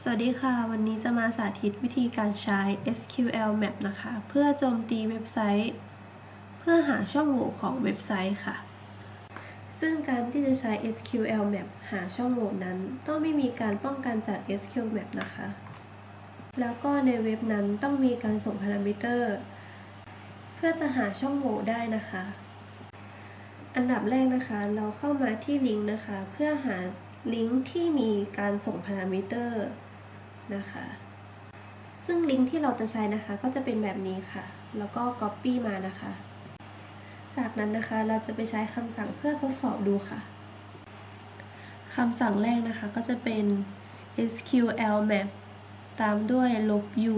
สวัสดีค่ะ วันนี้จะมาสาธิตวิธีการใช้ SQL Map นะคะ เพื่อโจมตีเว็บไซต์ เพื่อหาช่องโหว่ของเว็บไซต์ค่ะ ซึ่งการที่จะใช้ SQL Map หาช่องโหว่นั้น ต้องไม่มีการป้องกันจาก SQL Map นะคะ แล้วก็ในเว็บนั้นต้องมีการส่งพารามิเตอร์ เพื่อจะหาช่องโหว่ได้นะคะ อันดับแรกนะคะ เราเข้ามาที่ลิงก์นะคะ เพื่อหา ลิงก์ที่มีการส่งพารามิเตอร์นะคะ ซึ่งลิงก์ที่เราจะใช้นะคะก็จะเป็นแบบนี้ค่ะ แล้วก็ Copy มานะคะ จากนั้นนะคะเราจะไปใช้คำสั่งเพื่อทดสอบดูค่ะคำสั่งแรกนะคะก็จะเป็น SQL map ตามด้วยลบ u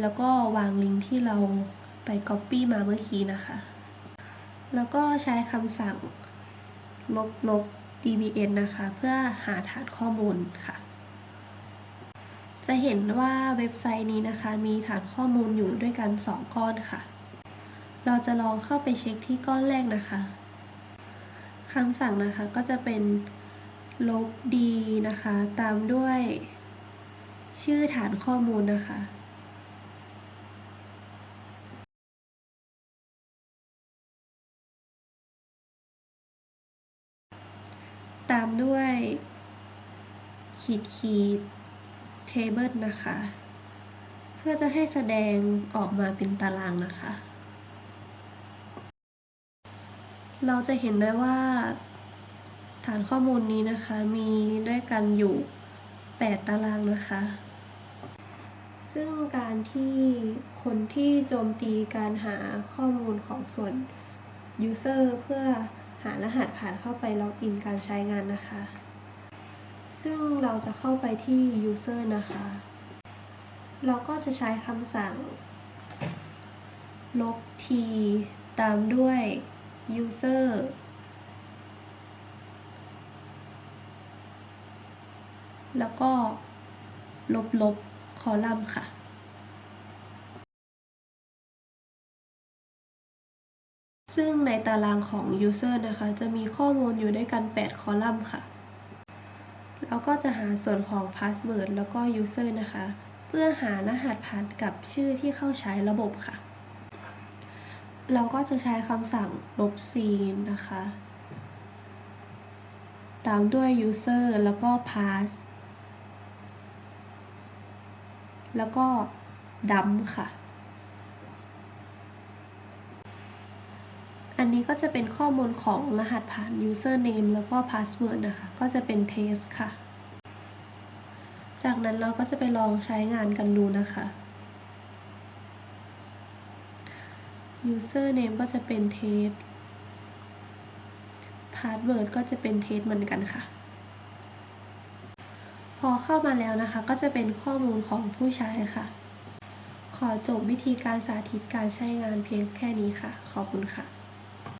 แล้วก็วางลิงก์ที่เราไป Copy มาเมื่อกี้นะคะ แล้วก็ใช้คำสั่งลบลบ dbn นะคะ เพื่อหาฐานข้อมูลค่ะ จะเห็นว่าเว็บไซต์นี้นะคะ มีฐานข้อมูลอยู่ด้วยกัน 2 ก้อนค่ะ เราจะลองเข้าไปเช็คที่ก้อนแรกนะคะคำสั่งนะคะก็จะเป็นลบ d นะคะ ตามด้วยชื่อฐานข้อมูลนะคะ ตามด้วย ขีดขีด table นะคะ เพื่อจะให้แสดงออกมาเป็นตารางนะคะ เราจะเห็นได้ว่า ฐานข้อมูลนี้นะคะมีด้วยกันอยู่ 8 ตารางนะคะ ซึ่งการที่คนที่โจมตีการหาข้อมูลของส่วน user เพื่อ หารหัสผ่านเข้าไปล็อกอินการใช้งานนะคะ ซึ่งเราจะเข้าไปที่ user นะคะ เราก็จะใช้คำสั่ง ลบ t ตามด้วย user แล้วก็ลบลบคอลัมน์ค่ะ ซึ่งในตารางของ user นะคะ จะมีข้อมูลอยู่ด้วยกัน 8 คอลัมน์ค่ะ แล้วก็จะหาส่วนของ password แล้วก็ user นะคะ เพื่อหารหัสผ่านกับชื่อที่เข้าใช้ระบบค่ะ เราก็จะใช้คำสั่งลบ c นะคะ ตามด้วย user แล้วก็ pass แล้วก็ดัมค่ะ อันนี้ก็จะเป็นข้อมูลของรหัสผ่าน username แล้วก็ password นะคะ ก็จะเป็น test ค่ะ จากนั้นเราก็จะไปลองใช้งานกันดูนะคะ username ก็จะเป็น test password ก็จะเป็น test เหมือนกันค่ะ พอเข้ามาแล้วนะคะ ก็จะเป็นข้อมูลของผู้ใช้ค่ะขอจบวิธีการสาธิตการใช้งานเพียงแค่นี้ค่ะ ขอบคุณค่ะ